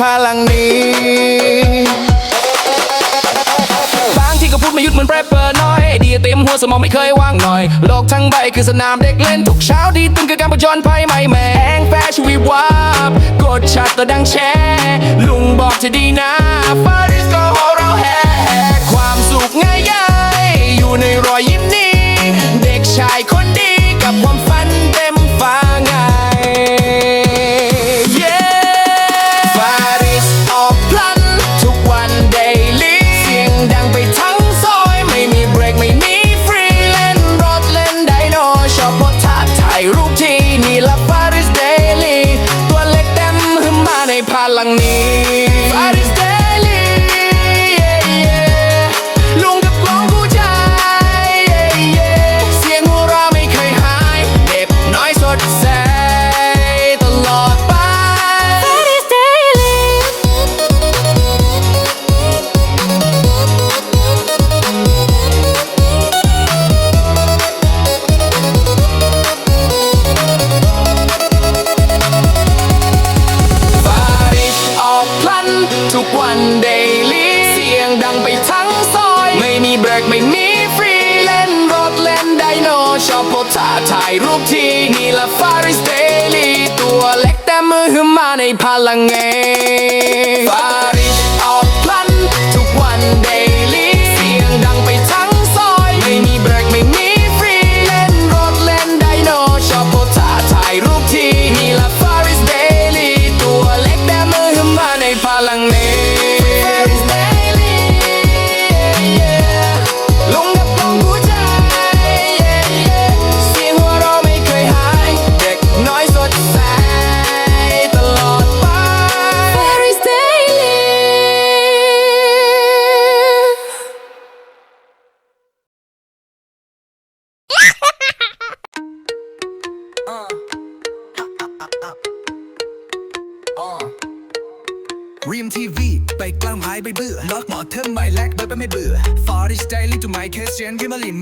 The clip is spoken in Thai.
พลังนี้ บางที่ก็พูดไม่หยุดเหมือนแรปเปอร์น้อยดีเต็มหัวสมองไม่เคยว่างหน่อย โลกทั้งใบคือสนามเด็กเล่น ทุกเช้าดีตึงคือการประจนภัยใหม่แม่งแฟชวีวับกดชัดตัวดังแชร์ลุงบอกจะดีนะฟ้า งดังไปทั้งซอย ไม่มีเบรกไม่มีฟรีเล่นรถเล่นไดโนชอบโพสท่าถ่ายรูปทีนี่ละฟาริสเดลีตัวเล็กแต่มือหืมมาในพลังเง รีมทีวีไปกล้ามหายไปเบื่อล็อกหมอเทิมไม่แลกเบิร์ไปไม่เบื่อฟอร์ดิสไตลิ่งจุไมเคสเชนกิมมาลิน